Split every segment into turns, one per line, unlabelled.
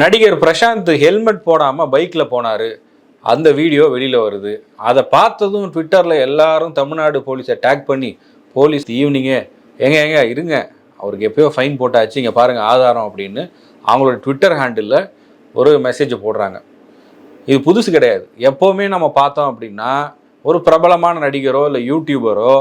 நடிகர் பிரசாந்த் ஹெல்மெட் போடாமல் பைக்கில் போனார். அந்த வீடியோ வெளியில் வருது. அதை பார்த்ததும் ட்விட்டரில் எல்லாரும் தமிழ்நாடு போலீஸை டேக் பண்ணி போலீஸ் ஈவினிங்கே எங்க எங்க இருங்க. அவருக்கு எப்பயோ ஃபைன் போட்டாச்சு. இங்கே பாருங்கள் ஆதாரம் அப்படின்னு அவங்களோட ட்விட்டர் ஹேண்டில் ஒரு மெசேஜ் போடுறாங்க. இது புதுசு கிடையாது. எப்போவுமே நம்ம பார்த்தோம் அப்படின்னா ஒரு பிரபலமான நடிகரோ இல்லை யூடியூபரோ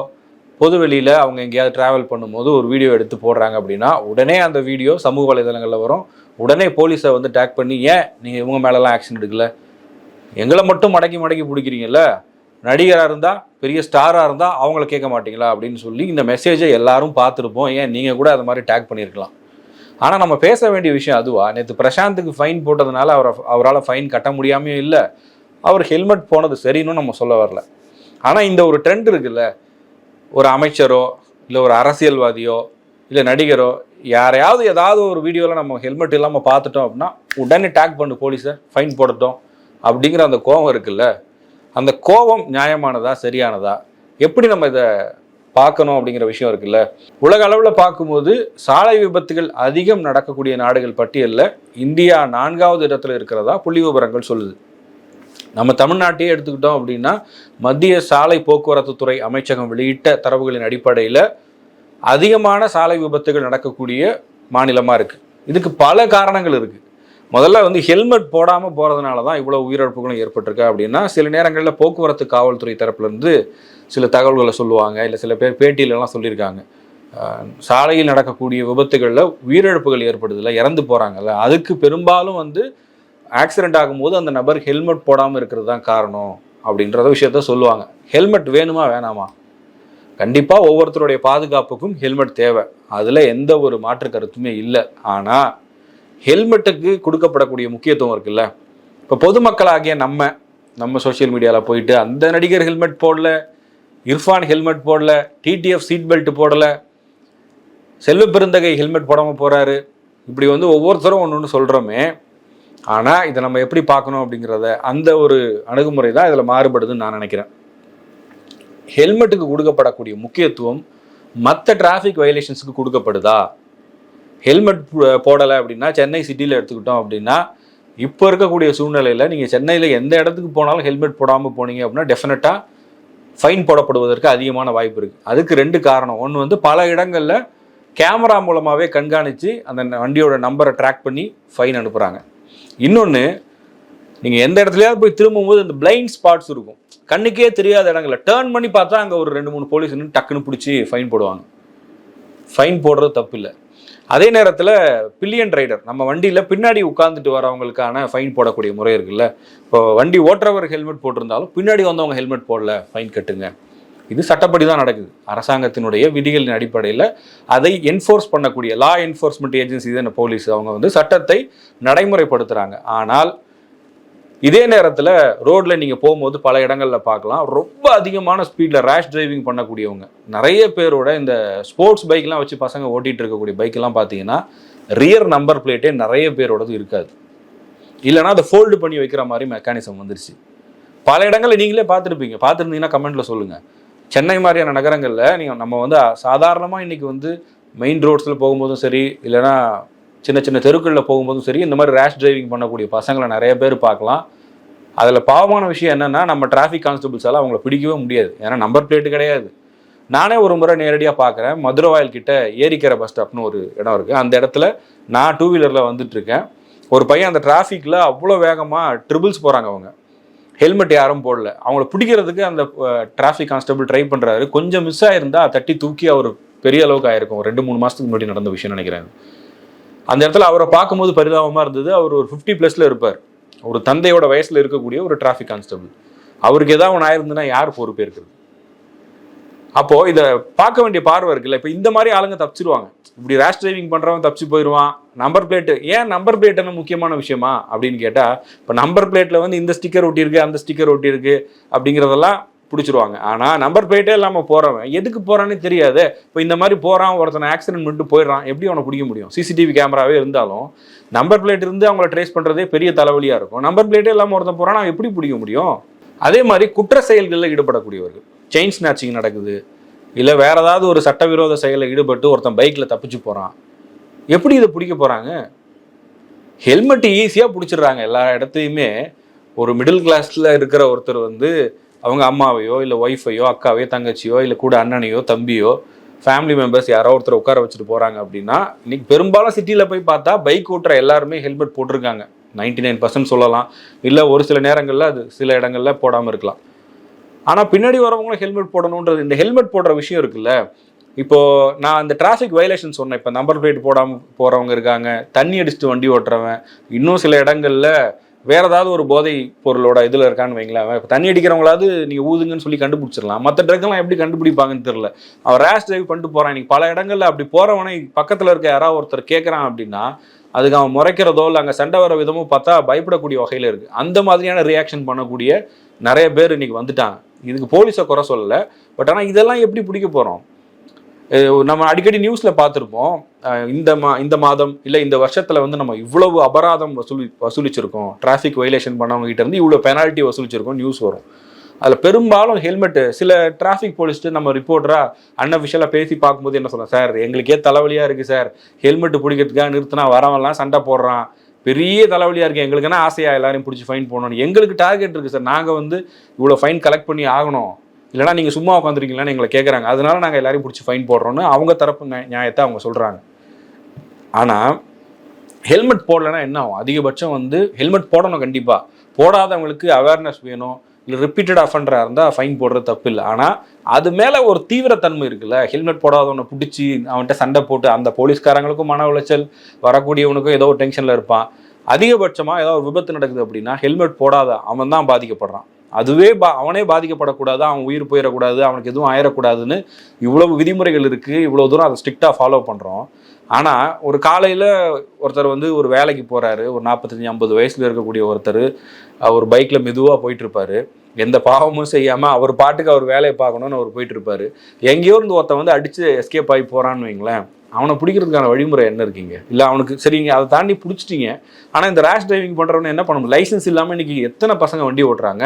பொது வெளியில் அவங்க எங்கேயாவது ட்ராவல் பண்ணும்போது ஒரு வீடியோ எடுத்து போடுறாங்க அப்படின்னா உடனே அந்த வீடியோ சமூக வலைதளங்களில் வரும். உடனே போலீஸை வந்து டேக் பண்ணி ஏன் நீங்கள் இவங்க மேலெலாம் ஆக்ஷன் எடுக்கல? எங்களை மட்டும் மடக்கி மடக்கி பிடிக்கிறீங்கல்ல? நடிகராக இருந்தால் பெரிய ஸ்டாராக இருந்தால் அவங்கள கேட்க மாட்டீங்களா? அப்படின்னு சொல்லி இந்த மெசேஜை எல்லாரும் பார்த்துருப்போம். ஏன்? நீங்கள் கூட அது மாதிரி டேக் பண்ணியிருக்கலாம். ஆனால் நம்ம பேச வேண்டிய விஷயம் அதுவா? நேற்று பிரசாந்துக்கு ஃபைன் போட்டதுனால அவரை அவரால் ஃபைன் கட்ட முடியாமையும் இல்லை. அவர் ஹெல்மெட் போனது சரின்னு நம்ம சொல்ல வரல. ஆனால் இந்த ஒரு ட்ரெண்ட் இருக்குல்ல? ஒரு அமைச்சரோ இல்லை ஒரு அரசியல்வாதியோ இல்லை நடிகரோ யாரையாவது ஏதாவது ஒரு வீடியோவில் நம்ம ஹெல்மெட் இல்லாமல் பார்த்துட்டோம் அப்படின்னா உடனே டேக் பண்ணு போலீஸை ஃபைன் போடட்டும் அப்படிங்கிற அந்த கோபம் இருக்குல்ல? அந்த கோபம் நியாயமானதா சரியானதா? எப்படி நம்ம இதை பார்க்கணும் அப்படிங்கிற விஷயம் இருக்குல்ல? உலக அளவில் பார்க்கும்போது சாலை விபத்துகள் அதிகம் நடக்கக்கூடிய நாடுகள் பட்டியலில் இந்தியா நான்காவது இடத்துல இருக்கிறதா புள்ளி விவரங்கள் சொல்லுது. நம்ம தமிழ்நாட்டையே எடுத்துக்கிட்டோம் அப்படின்னா மத்திய சாலை போக்குவரத்து துறை அமைச்சகம் வெளியிட்ட தரவுகளின் அடிப்படையில் அதிகமான சாலை விபத்துகள் நடக்கக்கூடிய மாநிலமாக இருக்குது இதுக்கு பல காரணங்கள் இருக்குது முதல்ல வந்து ஹெல்மெட் போடாமல் போகிறதுனால தான் இவ்வளோ உயிரிழப்புகளும் ஏற்பட்டிருக்கு அப்படின்னா சில நேரங்களில் போக்குவரத்து காவல்துறை தரப்புலேருந்து சில தகவல்களை சொல்லுவாங்க இல்லை சில பேர் பேட்டியிலலாம் சொல்லியிருக்காங்க. சாலையில் நடக்கக்கூடிய விபத்துகளில் உயிரிழப்புகள் ஏற்படுதில்ல இறந்து போகிறாங்கல்ல அதுக்கு பெரும்பாலும் வந்து ஆக்சிடென்ட் ஆகும்போது அந்த நபர் ஹெல்மெட் போடாமல் இருக்கிறது தான் காரணம் அப்படின்றத விஷயத்த சொல்லுவாங்க. ஹெல்மெட் வேணுமா வேணாமா? கண்டிப்பாக ஒவ்வொருத்தருடைய பாதுகாப்புக்கும் ஹெல்மெட் தேவை. அதில் எந்த ஒரு மாற்று கருத்துமே இல்லை. ஆனால் ஹெல்மெட்டுக்கு கொடுக்கப்படக்கூடிய முக்கியத்துவம் இருக்குல்ல? இப்போ பொதுமக்களாகிய நம்ம நம்ம சோஷியல் மீடியாவில் போயிட்டு அந்த நடிகர் ஹெல்மெட் போடல இர்ஃபான் ஹெல்மெட் போடல டிடிஎஃப் சீட் பெல்ட் போடல செல்வ பெருந்தகை ஹெல்மெட் போடாமல் போகிறாரு இப்படி வந்து ஒவ்வொருத்தரும் ஒன்று ஒன்று சொல்கிறோமே ஆனால் இதை நம்ம எப்படி பார்க்கணும் அப்படிங்கிறத அந்த ஒரு அணுகுமுறை தான் இதில் மாறுபடுதுன்னு நான் நினைக்கிறேன். ஹெல்மெட்டுக்கு கொடுக்கப்படக்கூடிய முக்கியத்துவம் மற்ற டிராஃபிக் வயலேஷன்ஸுக்கு கொடுக்கப்படுதா? ஹெல்மெட் போடலை அப்படின்னா சென்னை சிட்டியில் எடுத்துக்கிட்டோம் அப்படின்னா இப்போ இருக்கக்கூடிய சூழ்நிலையில் நீங்கள் சென்னையில் எந்த இடத்துக்கு போனாலும் ஹெல்மெட் போடாமல் போனீங்க அப்படின்னா டெஃபினட்டாக ஃபைன் போடப்படுவதற்கு அதிகமான வாய்ப்பு இருக்குது அதுக்கு ரெண்டு காரணம். ஒன்று வந்து பல இடங்களில் கேமரா மூலமாகவே கண்காணித்து அந்த வண்டியோட நம்பரை ட்ராக் பண்ணி ஃபைன் அனுப்புகிறாங்க இன்னொன்று நீங்கள் எந்த இடத்துலயாவது போய் திரும்பும்போது இந்த பிளைண்ட் ஸ்பாட்ஸ் இருக்கும். கண்ணுக்கே தெரியாத இடங்கள டேர்ன் பண்ணி பார்த்தா அங்கே ஒரு ரெண்டு மூணு போலீஸ் நின்று டக்குன்னு பிடிச்சி ஃபைன் போடுவாங்க. ஃபைன் போடுறது தப்பு இல்லை அதே நேரத்தில் பில்லியன் ரைடர் நம்ம வண்டியில் பின்னாடி உட்காந்துட்டு வரவங்களுக்கான ஃபைன் போடக்கூடிய முறை இருக்குல்ல. இப்போ வண்டி ஓட்டுறவர் ஹெல்மெட் போட்டிருந்தாலும் பின்னாடி வந்தவங்க ஹெல்மெட் போடல ஃபைன் கட்டுங்க. இது சட்டப்படி தான் நடக்குது. அரசாங்கத்தினுடைய விதிகளின் அடிப்படையில் அதை என்ஃபோர்ஸ் பண்ணக்கூடிய லா என்ஃபோர்ஸ்மெண்ட் ஏஜென்சி தான் போலீஸ் அவங்க வந்து சட்டத்தை நடைமுறைப்படுத்துகிறாங்க ஆனால் இதே நேரத்தில் ரோட்டில் நீங்கள் போகும்போது பல இடங்களில் பார்க்கலாம். ரொம்ப அதிகமான ஸ்பீடில் ரேஷ் டிரைவிங் பண்ணக்கூடியவங்க. நிறைய பேரோட இந்த ஸ்போர்ட்ஸ் பைக்லாம் வச்சு பசங்க ஓட்டிகிட்டு இருக்கக்கூடிய பைக்கெல்லாம் பார்த்தீங்கன்னா ரியர் நம்பர் பிளேட்டே நிறைய பேரோடது இருக்காது. இல்லைனா அதை ஃபோல்டு பண்ணி வைக்கிற மாதிரி மெக்கானிசம் வந்துருச்சு. பல இடங்களில் நீங்களே பார்த்துருப்பீங்க. பார்த்துருந்தீங்கன்னா கமெண்ட்டில் சொல்லுங்கள் சென்னை மாதிரியான நகரங்களில் நீங்கள் நம்ம வந்து சாதாரணமாக இன்றைக்கி வந்து மெயின் ரோட்ஸில் போகும்போதும் சரி இல்லைனா சின்ன சின்ன தெருக்களில் போகும்போதும் சரி இந்த மாதிரி ரேஷ் டிரைவிங் பண்ணக்கூடிய பசங்களை நிறைய பேர் பார்க்கலாம். அதில் பாவமான விஷயம் என்னென்னா நம்ம டிராஃபிக் கான்ஸ்டபிள்ஸால் அவங்கள பிடிக்கவே முடியாது. ஏன்னா நம்பர் பிளேட்டு கிடையாது. நானே ஒரு முறை நேரடியாக பார்க்குறேன். மதுரவாயல் கிட்ட ஏரிக்கரை பஸ் ஸ்டாப்னு ஒரு இடம் இருக்குது அந்த இடத்துல நான் டூ வீலரில் வந்துட்டுருக்கேன் ஒரு பையன் அந்த டிராஃபிக்கில் அவ்வளோ வேகமாக ட்ரிபிள்ஸ் போகிறாங்க அவங்க. ஹெல்மெட் யாரும் போடல. அவங்கள பிடிக்கிறதுக்கு அந்த டிராஃபிக் கான்ஸ்டபிள் ட்ரை பண்ணுறாரு கொஞ்சம் மிஸ் ஆயிருந்தா தட்டி தூக்கி அவர் பெரிய அளவுக்கு ஆயிருக்கும். ரெண்டு மூணு மாதத்துக்கு முன்னாடி நடந்த விஷயம் நினைக்கிறேன். அந்த இடத்துல அவரை பார்க்கும்போது பரிதாபமாக இருந்தது. அவர் ஒரு ஃபிஃப்டி ப்ளஸில் இருப்பார். ஒரு தந்தையோட வயசில் இருக்கக்கூடிய ஒரு டிராஃபிக் கான்ஸ்டபிள் அவருக்கு ஏதாவது ஒன்று ஆயிருந்ததுன்னா யார் பொறுப்பு இருக்கிறது அப்போது இதை பார்க்க வேண்டிய பார்வை இருக்குல்ல இப்போ இந்த மாதிரி ஆளுங்க தப்பிச்சிருவாங்க. இப்படி ரேஷ் டிரைவிங் பண்ணுறவன் தப்பிச்சு போயிடுவான் நம்பர் பிளேட்டு ஏன் நம்பர் பிளேட் என்ன முக்கியமான விஷயமா அப்படின்னு கேட்டால் இப்போ நம்பர் பிளேட்டில் வந்து இந்த ஸ்டிக்கர் ஒட்டியிருக்கு அந்த ஸ்டிக்கர் ஒட்டியிருக்கு அப்படிங்கிறதெல்லாம் பிடிச்சிருவாங்க. ஆனால் நம்பர் பிளேட்டே இல்லாமல் போகிறவன் எதுக்கு போகிறான்னு தெரியாது. இப்போ இந்த மாதிரி போகிறான் ஒருத்தனை ஆக்சிடென்ட் பண்ணிட்டு போயிடுறான் எப்படி அவனை பிடிக்க முடியும்? சிசிடிவி கேமராவே இருந்தாலும் நம்பர் பிளேட் இருந்து அவங்கள ட்ரேஸ் பண்ணுறதே பெரிய தலைவலியாக இருக்கும். நம்பர் பிளேட்டே இல்லாமல் ஒருத்தன் போகிறான் அவன் எப்படி பிடிக்க முடியும்? அதே மாதிரி குற்ற செயல்களில் ஈடுபடக்கூடியவர்கள். செயின் ஸ்நாச்சிங் நடக்குது. இல்லை வேற ஏதாவது ஒரு சட்டவிரோத செயலில் ஈடுபட்டு ஒருத்தன் பைக்கில் தப்பிச்சு போகிறான் எப்படி இதை பிடிக்க போகிறாங்க ஹெல்மெட் ஈஸியாக பிடிச்சிடுறாங்க எல்லா இடத்தையுமே ஒரு மிடில் கிளாஸில் இருக்கிற ஒருத்தர் வந்து அவங்க அம்மாவையோ இல்லை ஒய்ஃபையோ அக்காவையோ தங்கச்சியோ இல்லை கூட அண்ணனையோ தம்பியோ ஃபேமிலி மெம்பர்ஸ் யாரோ ஒருத்தர் உட்கார வச்சுட்டு போகிறாங்க அப்படின்னா இன்னைக்கு பெரும்பாலும் சிட்டியில் போய் பார்த்தா பைக் ஓட்டுற எல்லாருமே ஹெல்மெட் போட்டிருக்காங்க. நைன்டி நைன் பர்சன்ட் சொல்லலாம். இல்லை ஒரு சில நேரங்களில் அது சில இடங்களில் போடாமல் இருக்கலாம். ஆனால் பின்னாடி வரவங்களும் ஹெல்மெட் போடணுன்றது இந்த ஹெல்மெட் போடுற விஷயம் இருக்குல்ல இப்போது நான் அந்த டிராஃபிக் வயலேஷன் சொன்னேன். இப்போ நம்பர் பிளேட் போடாமல் போகிறவங்க இருக்காங்க தண்ணி அடிச்சுட்டு வண்டி ஓட்டுறவன் இன்னும் சில இடங்களில் வேற ஏதாவது ஒரு போதை பொருளோட இதில் இருக்கான்னு வைங்களேன். இப்போ தண்ணி அடிக்கிறவங்களாவது நீங்கள் ஊதுங்கன்னு சொல்லி கண்டுபிடிச்சிடலாம். மற்ற ட்ரக்லாம் எப்படி கண்டுபிடிப்பாங்கன்னு தெரில அவன் ரேஷ் டிரைவ் பண்ணிட்டு போகிறான் இன்னைக்கு பல இடங்களில் அப்படி போகிறவனை பக்கத்தில் இருக்க யாராவது ஒருத்தர் கேட்குறான் அப்படின்னா அதுக்கு அவன் முறைக்கிறதோ இல்லை அங்கே சண்டை வர விதமோ பார்த்தா பயப்படக்கூடிய வகையில் இருக்குது அந்த மாதிரியான ரியாக்ஷன் பண்ணக்கூடிய நிறைய பேர் இன்னைக்கு வந்துட்டாங்க. இதுக்கு போலீஸை குறை சொல்லலை. பட் ஆனால் இதெல்லாம் எப்படி பிடிக்க போகிறோம் நம்ம அடிக்கடி நியூஸில் பார்த்துருப்போம். இந்த மா இந்த மாதம் இல்லை இந்த வருஷத்தில் வந்து நம்ம இவ்வளவு அபராதம் வசூலி வசூலிச்சிருக்கோம். டிராஃபிக் வயலேஷன் பண்ணவங்க கிட்ட இருந்து இவ்வளோ பெனால்ட்டி வசூலிச்சிருக்கோம் நியூஸ் வரும். அதில் பெரும்பாலும் ஹெல்மெட்டு சில டிராஃபிக் போலீஸ்ட்டு நம்ம ரிப்போர்ட்டராக அன்அஃபிஷியலாக பேசி பார்க்கும்போது என்ன சொல்கிறோம் சார் எங்களுக்கே தலைவலியாக இருக்குது சார். ஹெல்மெட் பிடிக்கிறதுக்காக நிறுத்தினா வரவன்லாம் சண்டை போடுறான். பெரிய தலைவலியாக இருக்குது எங்களுக்குன்னா ஆசையாக எல்லாரையும் பிடிச்சி ஃபைன் போடணும் எங்களுக்கு டார்கெட் இருக்குது சார். நாங்கள் வந்து இவ்வளோ ஃபைன் கலெக்ட் பண்ணி ஆகணும். இல்லைனா நீங்கள் சும்மா உட்காந்துருக்கீங்களான்னு எங்களை கேட்குறாங்க அதனால நாங்கள் எல்லாரையும் பிடிச்சி ஃபைன் போடுறோன்னு அவங்க தரப்பு நியாயத்தை அவங்க சொல்கிறாங்க ஆனால் ஹெல்மெட் போடலைன்னா என்ன ஆகும்? அதிகபட்சம் வந்து ஹெல்மெட் போடணும் கண்டிப்பாக போடாதவங்களுக்கு அவேர்னஸ் வேணும். இல்லை ரிப்பீட்டட் அஃபண்டராக இருந்தால் ஃபைன் போடுறது தப்பு இல்லை. ஆனால் அது மேலே ஒரு தீவிரத்தன்மை இருக்குல்ல. ஹெல்மெட் போடாதவனை பிடிச்சி அவன்கிட்ட சண்டை போட்டு அந்த போலீஸ்காரங்களுக்கும் மன உளைச்சல் வரக்கூடியவனுக்கும் ஏதோ ஒரு டென்ஷனில் இருப்பான். அதிகபட்சமாக ஏதோ ஒரு விபத்து நடக்குது அப்படின்னா ஹெல்மெட் போடாத அவன் தான் பாதிக்கப்படுறான். அதுவே பா அவனே பாதிக்கப்படக்கூடாது அவன் உயிர் போயிடக்கூடாது அவனுக்கு எதுவும் ஆயிடக்கூடாதுன்னு இவ்வளவு விதிமுறைகள் இருக்குது இவ்வளோ தூரம் அதை ஸ்ட்ரிக்டாக ஃபாலோ பண்ணுறோம் ஆனால் ஒரு காலையில் ஒருத்தர் வந்து ஒரு வேலைக்கு போகிறாரு ஒரு நாற்பத்தஞ்சு ஐம்பது வயசில் இருக்கக்கூடிய ஒருத்தர் அவர் பைக்கில் மெதுவாக போயிட்டுருப்பாரு. எந்த பாவமும் செய்யாமல் அவர் பாட்டுக்கு அவர் வேலையை பார்க்கணும்னு அவர் போயிட்டுருப்பாரு. எங்கேயோ இருந்து ஒருத்தன் வந்து அடித்து எஸ்கேப் ஆகி போகிறான்னு வைங்களேன் அவனை பிடிக்கிறதுக்கான வழிமுறை என்ன இருக்கீங்க? இல்லை அவனுக்கு சரிங்க அதை தாண்டி பிடிச்சிட்டீங்க ஆனால் இந்த ரேஷ் டிரைவிங் பண்ணுறவனே என்ன பண்ண முடியும்? லைசன்ஸ் இல்லாமல் இன்றைக்கி எத்தனை பசங்க வண்டி ஓட்டுறாங்க?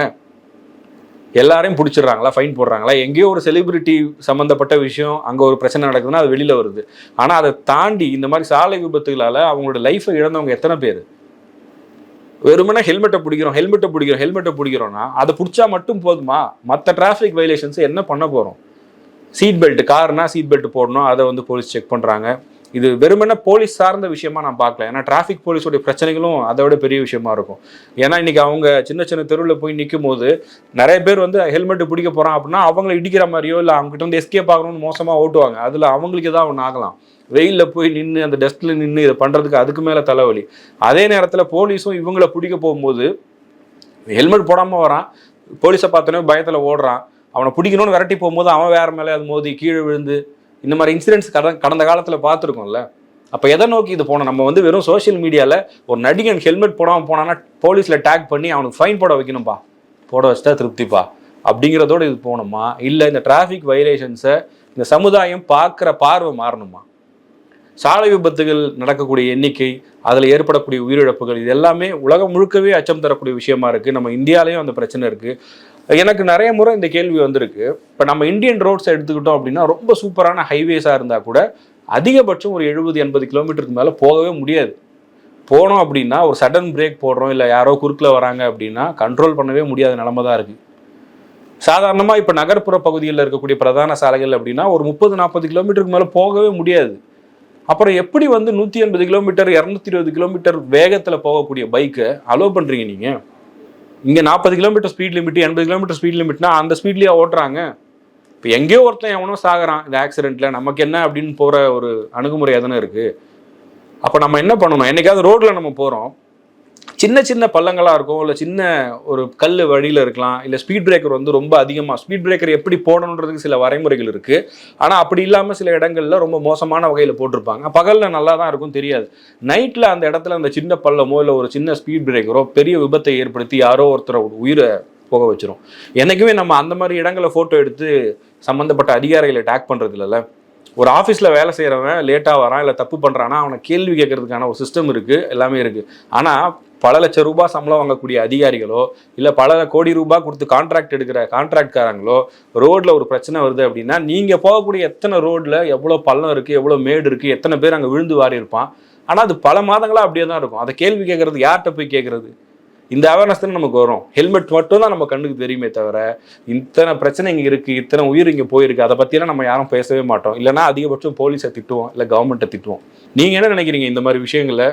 எல்லாரையும் பிடிச்சிடுறாங்களா ஃபைன் போடுறாங்களா? எங்கேயோ ஒரு செலிபிரிட்டி சம்மந்தப்பட்ட விஷயம் அங்கே ஒரு பிரச்சனை நடக்குதுன்னா அது வெளியில் வருது. ஆனால் அதை தாண்டி இந்த மாதிரி சாலை விபத்துகளால் அவங்களோட லைஃப்பை இழந்தவங்க எத்தனை பேர்? வெறுமனே ஹெல்மெட்டை பிடிக்கிறோம் ஹெல்மெட்டை பிடிக்கிறோம் ஹெல்மெட்டை பிடிக்கிறோம்னா அதை பிடிச்சா மட்டும் போதுமா? மற்ற டிராஃபிக் வைலேஷன்ஸ் என்ன பண்ண போகிறோம் சீட் பெல்ட் கார்னா சீட் பெல்ட் போடணும் அதை வந்து போலீஸ் செக் பண்ணுறாங்க இது வெறுமனே போலீஸ் சார்ந்த விஷயமா நான் பார்க்கல. ஏன்னா டிராஃபிக் போலீஸோடைய பிரச்சனைகளும் அதை விட பெரிய விஷயமா இருக்கும். ஏன்னா இன்னைக்கு அவங்க சின்ன சின்ன தெருவில் போய் நிற்கும் போது நிறைய பேர் வந்து ஹெல்மெட் பிடிக்க போகிறான் அப்படின்னா அவங்கள இடிக்கிற மாதிரியோ இல்லை அவங்ககிட்ட வந்து எஸ்கேப் ஆகணும்னு மோசமாக ஓட்டுவாங்க. அதில் அவங்களுக்கு ஏதாவது ஒன்று ஆகலாம். வெயிலில் போய் நின்று அந்த டஸ்ட்டில் நின்று இதை பண்ணுறதுக்கு அதுக்கு மேலே தலைவலி. அதே நேரத்தில் போலீஸும் இவங்கள பிடிக்க போகும்போது ஹெல்மெட் போடாமல் வரான். போலீஸை பார்த்தோன்னே பயத்தில் ஓடுறான். அவனை பிடிக்கணும்னு விரட்டி போகும்போது அவன் வேற மேலே அது மோதி கீழே விழுந்து இந்த மாதிரி இன்சிடென்ட்ஸ் கடந்த கடந்த காலத்தில் பார்த்துருக்கோம்ல. அப்போ எதை நோக்கி இது போனோம்? நம்ம வந்து வெறும் சோஷியல் மீடியாவில் ஒரு நடிகன் ஹெல்மெட் போடாமல் போனான்னா போலீஸில் டேக் பண்ணி அவனுக்கு ஃபைன் போட வைக்கணும்ப்பா போட வச்சுட்டா திருப்திப்பா. அப்படிங்கிறதோட இது போகணுமா இல்லை இந்த டிராஃபிக் வைலேஷன்ஸை இந்த சமுதாயம் பார்க்குற பார்வை மாறணுமா? சாலை விபத்துகள் நடக்கக்கூடிய எண்ணிக்கை அதில் ஏற்படக்கூடிய உயிரிழப்புகள் இது எல்லாமே உலகம் முழுக்கவே அச்சம் தரக்கூடிய விஷயமா இருக்குது நம்ம இந்தியாலேயும் அந்த பிரச்சனை இருக்குது எனக்கு நிறைய முறை இந்த கேள்வி வந்திருக்கு. இப்போ நம்ம இந்தியன் ரோட்ஸ் எடுத்துக்கிட்டோம் அப்படின்னா ரொம்ப சூப்பரான ஹைவேஸாக இருந்தால் கூட அதிகபட்சம் ஒரு எழுபது எண்பது கிலோமீட்டருக்கு மேலே போகவே முடியாது. போனோம் அப்படின்னா ஒரு சடன் பிரேக் போடுறோம் இல்லை யாரோ குறுக்கில் வராங்க அப்படின்னா கண்ட்ரோல் பண்ணவே முடியாத நிலமை தான் இருக்குது சாதாரணமாக இப்போ நகர்ப்புற பகுதியில் இருக்கக்கூடிய பிரதான சாலைகள் அப்படின்னா ஒரு முப்பது நாற்பது கிலோமீட்டருக்கு மேலே போகவே முடியாது. அப்புறம் எப்படி வந்து நூற்றி எண்பது கிலோமீட்டர் இரநூத்தி இருபது கிலோமீட்டர் வேகத்தில் போகக்கூடிய பைக்கை அலோவ் பண்ணுறீங்க நீங்கள் இங்கே நாற்பது கிலோமீட்டர் ஸ்பீட் லிமிட் எண்பது கிலோமீட்டர் ஸ்பீட் லிமிட்னா அந்த ஸ்பீட்லேயே ஓட்டுறாங்க. இப்போ எங்கேயோ ஒருத்தன் எவனோ சாகிறான் இந்த ஆக்சிடெண்ட்டில் நமக்கு என்ன அப்படின்னு போகிற ஒரு அணுகுமுறை தானே இருக்குது அப்போ நம்ம என்ன பண்ணணும்? என்றைக்காவது ரோட்டில் நம்ம போகிறோம் சின்ன சின்ன பள்ளங்களாக இருக்கும் இல்லை சின்ன ஒரு கல் வழியில் இருக்கலாம் இல்லை ஸ்பீட் பிரேக்கர் வந்து ரொம்ப அதிகமாக ஸ்பீட் பிரேக்கர் எப்படி போடணுன்றதுக்கு சில வரைமுறைகள் இருக்குது ஆனால் அப்படி இல்லாமல் சில இடங்களில் ரொம்ப மோசமான வகையில் போட்டிருப்பாங்க. பகலில் நல்லா தான் இருக்கும் தெரியாது. நைட்டில் அந்த இடத்துல அந்த சின்ன பள்ளமோ இல்லை ஒரு சின்ன ஸ்பீட் பிரேக்கரோ பெரிய விபத்தை ஏற்படுத்தி யாரோ ஒருத்தரை உயிரை போக வச்சிரும். என்றைக்குமே நம்ம அந்த மாதிரி இடங்களை ஃபோட்டோ எடுத்து சம்மந்தப்பட்ட அதிகாரிகளை டேக் பண்ணுறது இல்லைல்ல. ஒரு ஆஃபீஸில் வேலை செய்கிறவன் லேட்டாக வரான் இல்லை தப்பு பண்ணுறான்னா அவனை கேள்வி கேட்கறதுக்கான ஒரு சிஸ்டம் இருக்குது எல்லாமே இருக்குது ஆனால் பல லட்சம் ரூபாய் சம்பளம் வாங்கக்கூடிய அதிகாரிகளோ இல்லை பல கோடி ரூபாய் கொடுத்து கான்ட்ராக்ட் எடுக்கிற கான்ட்ராக்ட்காரங்களோ ரோட்டில் ஒரு பிரச்சனை வருது அப்படின்னா நீங்கள் போகக்கூடிய எத்தனை ரோட்டில் எவ்வளோ பள்ளம் இருக்குது எவ்வளோ மேடு இருக்குது எத்தனை பேர் அங்கே விழுந்து வாரி இருப்பான். ஆனால் அது பல மாதங்களா அப்படியே தான் இருக்கும். அதை கேள்வி கேட்கறது யார்கிட்ட போய் கேட்கறது இந்த அவேர்னஸ் தானே நமக்கு வரும். ஹெல்மெட் மட்டும் தான் நம்ம கண்ணுக்கு தெரியுமே தவிர இத்தனை பிரச்சனை இங்கே இருக்குது இத்தனை உயிர் இங்கே போயிருக்கு அதை பற்றியெல்லாம் நம்ம யாரும் பேசவே மாட்டோம். இல்லைன்னா அதிகபட்சம் போலீஸை திட்டுவோம் இல்லை கவர்மெண்ட்டை திட்டுவோம். நீங்கள் என்ன நினைக்கிறீங்க இந்த மாதிரி விஷயங்களை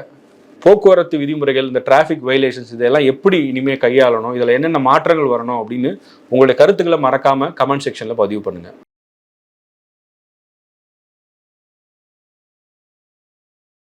போக்குவரத்து விதிமுறைகள் இந்த டிராஃபிக் வயலேஷன்ஸ் இதெல்லாம் எப்படி இனிமேல் கையாளணும் இதில் என்னென்ன மாற்றங்கள் வரணும் அப்படின்னு உங்களுடைய கருத்துக்களை மறக்காமல் கமெண்ட் செக்ஷனில் பதிவு பண்ணுங்கள்